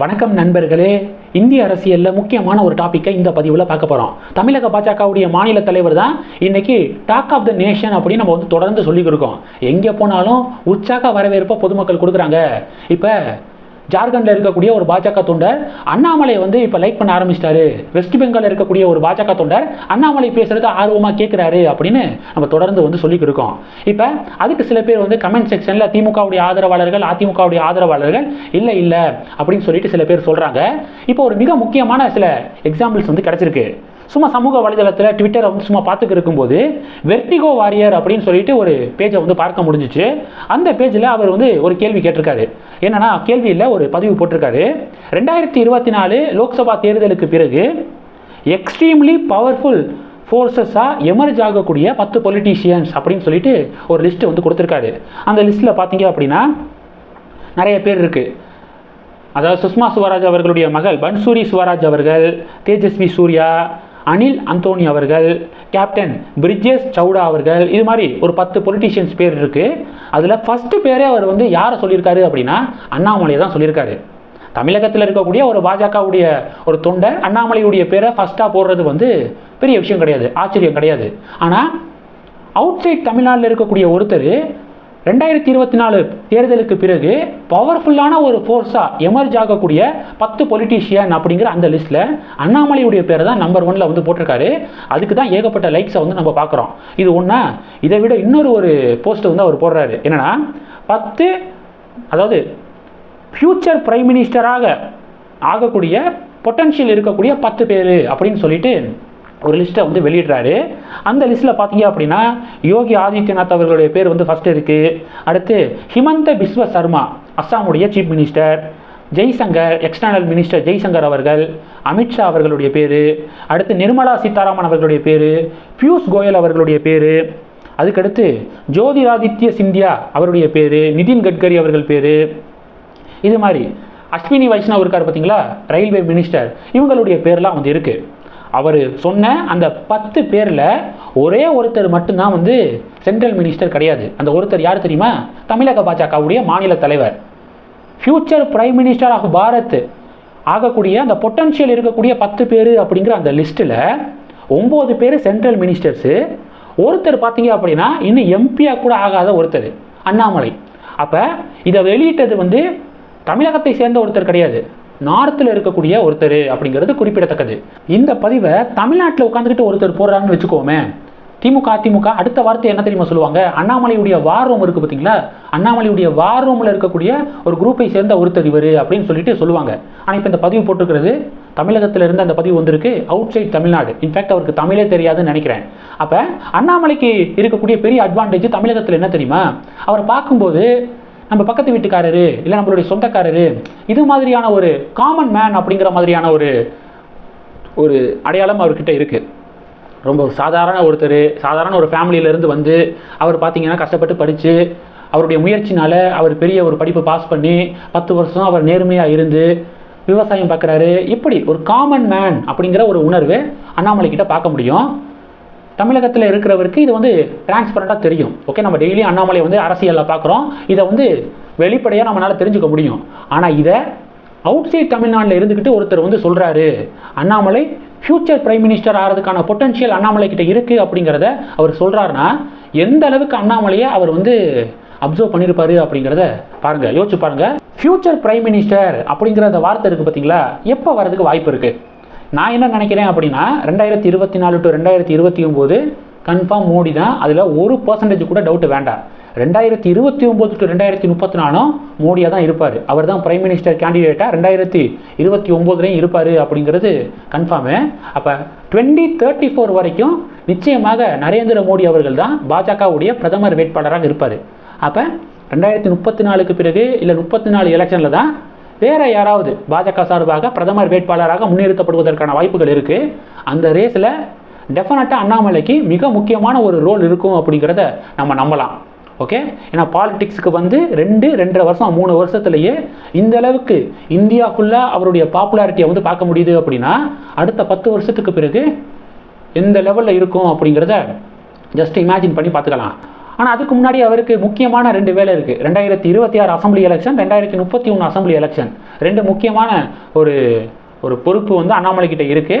வணக்கம் நண்பர்களே. இந்திய அரசியலில் முக்கியமான ஒரு டாப்பிக்கை இந்த பதிவில் பார்க்க போகிறோம் தமிழக பாஜகவுடைய மாநில தலைவர் தான் இன்னைக்கு டாக் ஆஃப் த நேஷன் அப்படின்னு நம்ம வந்து தொடர்ந்து சொல்லிக் கொடுக்கோம் எங்கே போனாலும் உற்சாக வரவேற்பை பொதுமக்கள் கொடுக்குறாங்க. இப்போ ஜார்க்கண்டில் இருக்கக்கூடிய ஒரு பாஜக தொண்டர் அண்ணாமலை வந்து இப்போ லைக் பண்ண ஆரம்பிச்சிட்டாரு. வெஸ்ட் பெங்காலில் இருக்கக்கூடிய ஒரு பாஜக தொண்டர் அண்ணாமலை பேசுறது ஆர்வமாக கேட்குறாரு அப்படின்னு நம்ம தொடர்ந்து வந்து சொல்லிக்கிட்டு இருக்கோம். இப்போ அதுக்கு சில பேர் வந்து கமெண்ட் செக்ஷனில் திமுகவுடைய ஆதரவாளர்கள் அதிமுகவுடைய ஆதரவாளர்கள் இல்லை இல்லை அப்படின்னு சொல்லிட்டு சில பேர் சொல்கிறாங்க இப்போ ஒரு மிக முக்கியமான சில எக்ஸாம்பிள்ஸ் வந்து கிடச்சிருக்கு. சும்மா சமூக வலைதளத்தில் ட்விட்டரை வந்து சும்மா பார்த்துக்கு இருக்கும்போது வெர்டிகோ வாரியர் அப்படின்னு சொல்லிட்டு ஒரு பேஜை வந்து பார்க்க முடிஞ்சிச்சு. அந்த பேஜில் அவர் வந்து ஒரு கேள்வி கேட்டிருக்காரு. என்னன்னா கேள்வியில் ஒரு பதிவு போட்டிருக்காரு. ரெண்டாயிரத்தி இருபத்தி நாலு லோக்சபா தேர்தலுக்கு பிறகு எக்ஸ்ட்ரீம்லி பவர்ஃபுல் ஃபோர்ஸஸாக எமர்ஜ் ஆகக்கூடிய பத்து பொலிட்டீஷியன்ஸ் அப்படின்னு சொல்லிட்டு ஒரு லிஸ்ட்டு வந்து கொடுத்துருக்காரு. அந்த லிஸ்ட்டில் பார்த்தீங்க அப்படின்னா நிறைய பேர் இருக்குது அதாவது சுஷ்மா சுவராஜ் அவர்களுடைய மகள் பன்சூரி சுவராஜ் அவர்கள் தேஜஸ்வி சூர்யா அனில் அந்தோனி அவர்கள் கேப்டன் பிரிஜேஷ் சவுடா அவர்கள் இது மாதிரி ஒரு பத்து பொலிட்டீஷியன்ஸ் பேர் இருக்குது அதில் ஃபஸ்ட்டு பேரே அவர் வந்து யாரை சொல்லியிருக்காரு அப்படின்னா அண்ணாமலையை தான் சொல்லியிருக்காரு. தமிழகத்தில் இருக்கக்கூடிய ஒரு பாஜகவுடைய ஒரு தொண்டர் அண்ணாமலையுடைய பேரை ஃபஸ்ட்டாக போடுறது வந்து பெரிய விஷயம் கிடையாது ஆச்சரியம் கிடையாது. ஆனால் அவுட் சைட் தமிழ்நாட்டில் இருக்கக்கூடிய ஒருத்தர் ரெண்டாயிரத்தி இருபத்தி நாலு தேர்தலுக்கு பிறகு பவர்ஃபுல்லான ஒரு ஃபோர்ஸாக எமர்ஜ் ஆகக்கூடிய பத்து பொலிட்டீஷியன் அப்படிங்கிற அந்த லிஸ்ட்டில் அண்ணாமலையுடைய பேரை தான் நம்பர் ஒனில் வந்து போட்டிருக்காரு. அதுக்கு தான் ஏகப்பட்ட லைக்ஸை வந்து நம்ம பார்க்குறோம். இது ஒன்றா இதை விட இன்னொரு ஒரு போஸ்ட் வந்து அவர் போடுறாரு. என்னன்னா பத்து அதாவது ஃப்யூச்சர் பிரைம் மினிஸ்டராக ஆகக்கூடிய பொட்டன்ஷியல் இருக்கக்கூடிய பத்து பேர் அப்படின்னு சொல்லிட்டு ஒரு லிஸ்ட்டை வந்து வெளியிடுறாரு. அந்த லிஸ்ட்டில் பார்த்தீங்க அப்படின்னா யோகி ஆதித்யநாத் அவர்களுடைய பேர் வந்து ஃபஸ்ட்டு இருக்குது அடுத்து Himanta Biswa Sarma அஸ்ஸாமுடைய chief minister Jaishankar external minister Jaishankar அவர்கள் அமித்ஷா அவர்களுடைய பேர். அடுத்து நிர்மலா சீதாராமன் அவர்களுடைய பேர். பியூஷ் கோயல் அவர்களுடைய பேர். அதுக்கடுத்து ஜோதிராதித்ய சிந்தியா அவருடைய பேர். நிதின் கட்கரி அவர்கள் பேர். இது மாதிரி அஸ்வினி வைஷ்ணவ் இருக்கார் பார்த்தீங்களா? ரயில்வே மினிஸ்டர் இவங்களுடைய பேர்லாம் வந்து இருக்குது அவர் சொன்ன அந்த பத்து பேரில் ஒரே ஒருத்தர் மட்டும்தான் வந்து சென்ட்ரல் மினிஸ்டர் கிடையாது. அந்த ஒருத்தர் யார் தெரியுமா? தமிழக பாஜகவுடைய மாநில தலைவர். Future prime minister of Bharat ஆகக்கூடிய அந்த பொட்டன்ஷியல் இருக்கக்கூடிய பத்து பேர் அப்படிங்கிற அந்த லிஸ்ட்டில் ஒம்பது பேர் சென்ட்ரல் மினிஸ்டர்ஸு ஒருத்தர் பார்த்தீங்க அப்படின்னா இன்னும் எம்பியாக கூட ஆகாத ஒருத்தர் அண்ணாமலை. அப்போ இதை வெளியிட்டது வந்து தமிழகத்தை சேர்ந்த ஒருத்தர் கிடையாது. நார்த்தில் இருக்கக்கூடிய ஒருத்தர் அப்படிங்கிறது குறிப்பிடத்தக்கது. இந்த பதிவை தமிழ்நாட்டில் உட்காந்துக்கிட்டு ஒருத்தர் போடுறாங்கன்னு வச்சுக்கோமே திமுக அதிமுக அடுத்த வார்த்தை என்ன தெரியுமா சொல்லுவாங்க? அண்ணாமலையுடைய வார் ரூம் இருக்குது பார்த்தீங்களா அண்ணாமலையுடைய வார் ரூமில் இருக்கக்கூடிய ஒரு குரூப்பை சேர்ந்த ஒருத்தர் இவர் அப்படின்னு சொல்லிட்டு சொல்லுவாங்க. ஆனால் இப்போ இந்த பதிவு போட்டிருக்கிறது தமிழகத்தில் இருந்து அந்த பதிவு வந்திருக்கு அவுட் சைட் தமிழ்நாடு இன்ஃபேக்ட் அவருக்கு தமிழே தெரியாதுன்னு நினைக்கிறேன். அப்போ அண்ணாமலைக்கு இருக்கக்கூடிய பெரிய அட்வான்டேஜ் தமிழகத்தில் என்ன தெரியுமா? அவரை பார்க்கும்போது நம்ம பக்கத்து வீட்டுக்காரரு இல்லை நம்மளுடைய சொந்தக்காரரு இது மாதிரியான ஒரு காமன் மேன் அப்படிங்கிற மாதிரியான ஒரு ஒரு அடையாளம் அவர்கிட்ட இருக்குது ரொம்ப சாதாரண ஒருத்தர் சாதாரண ஒரு ஃபேமிலியிலேருந்து வந்து அவர் பார்த்தீங்கன்னா கஷ்டப்பட்டு படித்து அவருடைய முயற்சினால் அவர் பெரிய ஒரு படிப்பை பாஸ் பண்ணி பத்து வருஷம் அவர் நேர்மையாக இருந்து விவசாயம் பார்க்குறாரு இப்படி ஒரு காமன் மேன் அப்படிங்கிற ஒரு உணர்வு அண்ணாமலை கிட்ட பார்க்க முடியும். தமிழகத்தில் இருக்கிறவருக்கு இது வந்து டிரான்ஸ்பரண்ட்டாக தெரியும். ஓகே நம்ம டெய்லி அண்ணாமலை வந்து அரசியலில் பார்க்குறோம் இதை வந்து வெளிப்படையாக நம்மளால் தெரிஞ்சுக்க முடியும். ஆனால் இதை அவுட் சைட் தமிழ்நாட்டில் இருந்துக்கிட்டு ஒருத்தர் வந்து சொல்கிறாரு அண்ணாமலை ஃப்யூச்சர் பிரைம் மினிஸ்டர் ஆகிறதுக்கான பொட்டன்ஷியல் அண்ணாமலை கிட்ட இருக்குது அப்படிங்கிறத அவர் சொல்கிறாருன்னா எந்த அளவுக்கு அண்ணாமலையை அவர் வந்து அப்சர்வ் பண்ணியிருப்பாரு அப்படிங்கிறத பாருங்கள் யோசிச்சு பாருங்கள் ஃப்யூச்சர் பிரைம் மினிஸ்டர் அப்படிங்கிற அந்த வார்த்தை இருக்குது பார்த்தீங்களா எப்போ வரதுக்கு வாய்ப்பு இருக்குது நான் என்ன நினைக்கிறேன் அப்படின்னா ரெண்டாயிரத்தி இருபத்தி நாலு டு ரெண்டாயிரத்தி இருபத்தி ஒம்பது கன்ஃபார்ம் மோடி தான் அதில் ஒரு பர்சன்டேஜ் கூட டவுட் வேண்டாம். ரெண்டாயிரத்தி இருபத்தி ஒம்பது டு ரெண்டாயிரத்தி முப்பத்தி நாலும் மோடியாக தான் இருப்பார். அவர் தான் பிரைம் மினிஸ்டர் கேண்டிடேட்டாக ரெண்டாயிரத்தி இருபத்தி ஒம்போதுலேயும் இருப்பார் அப்படிங்கிறது கன்ஃபார்மு அப்போ டுவெண்ட்டி தேர்ட்டி ஃபோர் வரைக்கும் நிச்சயமாக நரேந்திர மோடி அவர்கள் தான் பாஜகவுடைய பிரதமர் வேட்பாளராக இருப்பார். அப்போ ரெண்டாயிரத்தி முப்பத்தி நாலுக்கு பிறகு இல்லை முப்பத்தி நாலு எலெக்ஷனில் தான் வேற யாராவது பாஜக சார்பாக பிரதமர் வேட்பாளராக முன்னிறுத்தப்படுவதற்கான வாய்ப்புகள் இருக்குது அந்த ரேஸில் டெஃபினட்டாக அண்ணாமலைக்கு மிக முக்கியமான ஒரு ரோல் இருக்கும் அப்படிங்கிறத நம்ம நம்பலாம். ஓகே ஏன்னா பாலிடிக்ஸுக்கு வந்து ரெண்டு ரெண்டரை வருஷம் மூணு வருஷத்துலேயே இந்த அளவுக்கு இந்தியா ஃபுல்லாக அவருடைய பாப்புலாரிட்டியை வந்து பார்க்க முடியுது அப்படின்னா அடுத்த பத்து வருஷத்துக்கு பிறகு எந்த லெவலில் இருக்கும் அப்படிங்கிறத ஜஸ்ட் இமேஜின் பண்ணி பார்த்துக்கலாம். ஆனால் அதுக்கு முன்னாடி அவருக்கு முக்கியமான ரெண்டு வேலை இருக்குது ரெண்டாயிரத்தி இருபத்தி ஆறு அசம்பிளி எலெக்ஷன் ரெண்டாயிரத்தி முப்பத்தி ஒன்று அசம்பிளி எலெக்ஷன் ரெண்டு முக்கியமான ஒரு ஒரு பொறுப்பு வந்து அண்ணாமலை கிட்ட இருக்குது